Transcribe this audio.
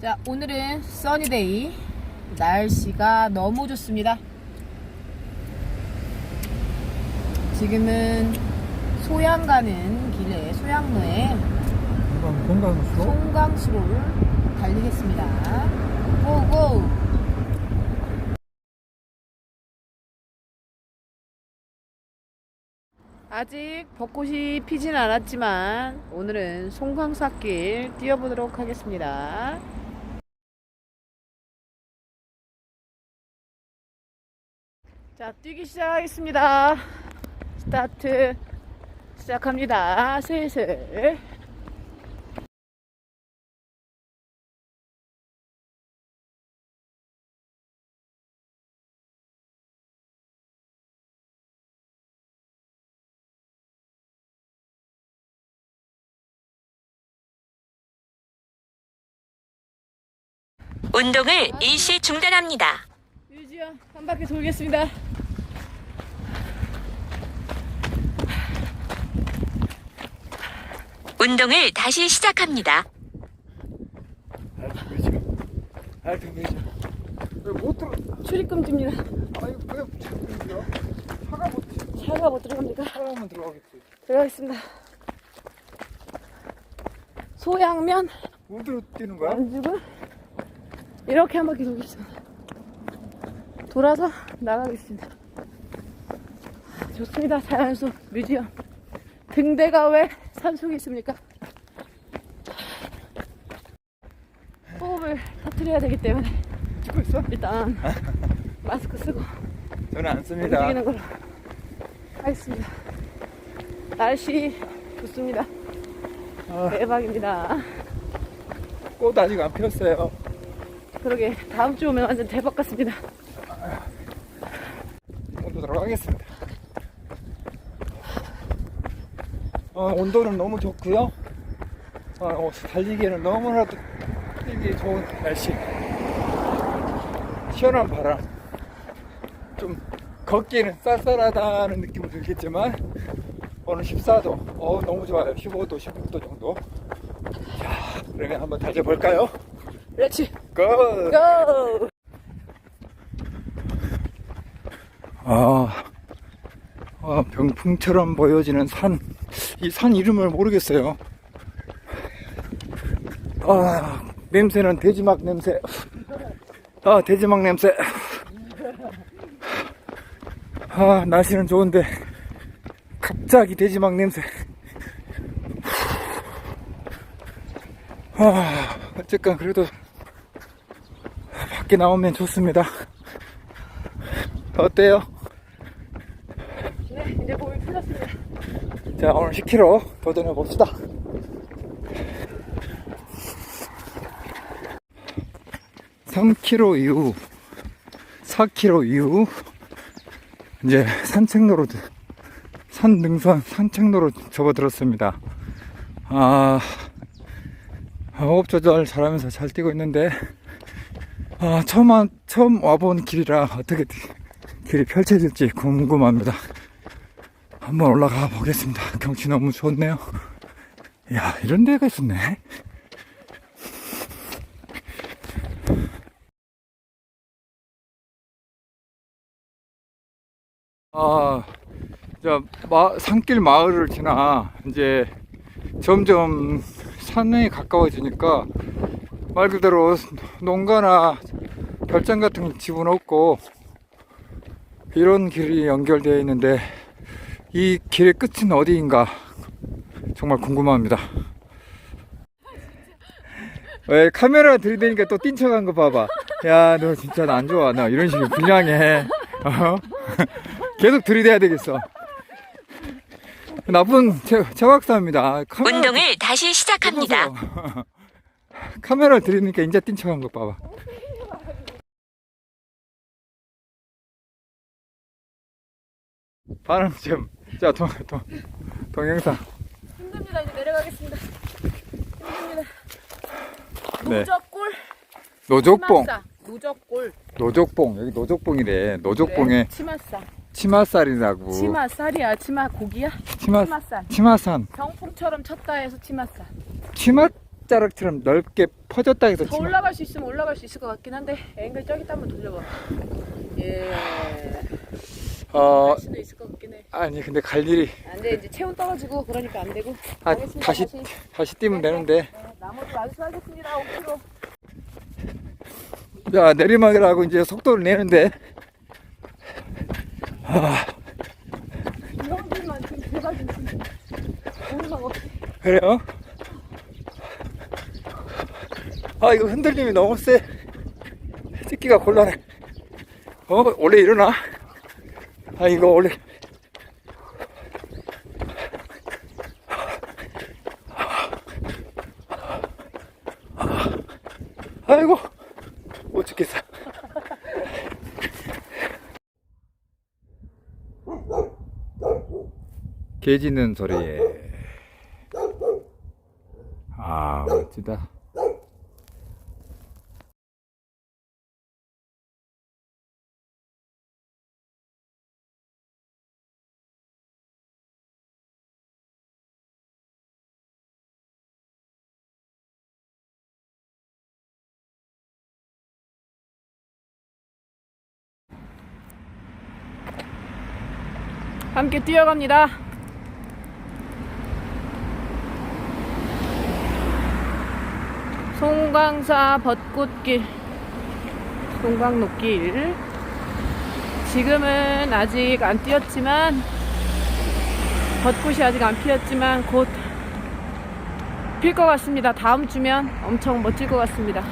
자, 오늘은 써니데이. 날씨가 너무 좋습니다. 지금은 소양 가는 길에, 소양로에 건강, 건강수로? 송강수로를 달리겠습니다. 고고! 아직 벚꽃이 피진 않았지만 오늘은 송강사길 뛰어보도록 하겠습니다. 자, 뛰기 시작하겠습니다. 스타트 시작합니다. 슬슬. 운동을 일시 중단합니다. 한 바퀴 돌겠습니다. 운동을 다시 시작합니다. 왜못 들어? 출입금지입니다. 아니, 왜 붙여? 차가 못 들어. 차가 못 들어갑니까? 차가면 들어가겠지. 들어가겠습니다. 소양면 어디로 뛰는 거야? 안주고 이렇게 한 바퀴 돌겠습니다. 돌아서 나가겠습니다. 좋습니다. 자연숲 뮤지엄. 등대가 왜 산속에 있습니까? 호흡을 터트려야 되기 때문에 찍고 있어? 일단 마스크 쓰고 저는 안 씁니다. 움직이는 걸로 하겠습니다. 날씨 좋습니다. 아, 대박입니다. 꽃 아직 안 피었어요. 그러게 다음 주 오면 완전 대박 같습니다. 온도 들어가겠습니다. 어, 온도는 너무 좋고요. 어, 어, 달리기에는 너무나도 뛰기 좋은 날씨. 시원한 바람. 좀 걷기에는 쌀쌀하다는 느낌은 들겠지만 오늘 14도. 어, 너무 좋아요. 15도, 16도 정도. 자, 그러면 한번 달려볼까요? 렛츠 고! 고! 아, 아, 병풍처럼 보여지는 산. 이 산 이름을 모르겠어요. 아, 냄새는 돼지막 냄새. 아, 돼지막 냄새. 아, 날씨는 좋은데, 갑자기 돼지막 냄새. 아, 어쨌건 그래도 밖에 나오면 좋습니다. 어때요? 네, 이제 몸이 풀렸습니다. 자, 오늘 10km 도전해 봅시다. 삼 k m 이후, 4km 이후, 이제 산책로로, 산 능선 산책로로 접어들었습니다. 아, 호흡 조절 잘하면서 잘 뛰고 있는데, 아, 처음, 와- 처음 와본 길이라 어떻게 길이 펼쳐질지 궁금합니다. 한번 올라가 보겠습니다. 경치 너무 좋네요. 야, 이런 데가 있었네. 아, 저, 마, 산길 마을을 지나, 이제, 점점 산에 가까워지니까, 말 그대로 농가나 별장 같은 집은 없고, 이런 길이 연결되어 있는데, 이 길의 끝은 어디인가 정말 궁금합니다. 왜 카메라 들이대니까 또 뛴척한 거 봐봐. 야, 너 진짜 나 안 좋아. 나 이런 식으로 불량해. 어? 계속 들이대야 되겠어. 나쁜 최, 최박사입니다. 카메라 운동을 다시 시작합니다. 들어서. 카메라 들이니까 인자 뛴척한 거 봐봐. 반응 좀. 자, 동, 동, 동영상. 힘듭니다. 이제 내려가겠습니다. 힘듭니다. 네. 노적골 노족봉. 치마싸. 노적골. 노족봉. 여기 노족봉이래. 노족봉에 치마싸. 치마살이라고. 치마살이야. 치마 고기야? 치마, 치마살. 치마산. 병풍처럼 쳤다 해서 치마싸. 치마, 숟가락처럼 넓게 퍼졌다 해서 더 치면 올라갈 수 있으면 올라갈 수 있을 것 같긴 한데 앵글 저기다 한번 돌려봐. 예. 어 갈 수도 있을 것 같긴 해. 아니 근데 갈 일이 안돼 이제 체온 떨어지고 그러니까 안 되고. 아, 알겠습니다. 다시 다시 뛰면 되는데 네, 나머지 완수하겠습니다. 5km. 자 내리막이라고 이제 속도를 내는데 이형들만 지금 대박이 지금 오르막 없이. 그래요? 아 이거 흔들림이 너무 세 찍기가 곤란해 어 원래 일어나 아 이거 원래 아이고 못 찍겠어. 개 짖는 소리에. 아 멋지다 함께 뛰어갑니다. 송강사 벚꽃길, 송강로길. 지금은 아직 안 뛰었지만, 벚꽃이 아직 안 피었지만 곧 필 것 같습니다. 다음 주면 엄청 멋질 것 같습니다.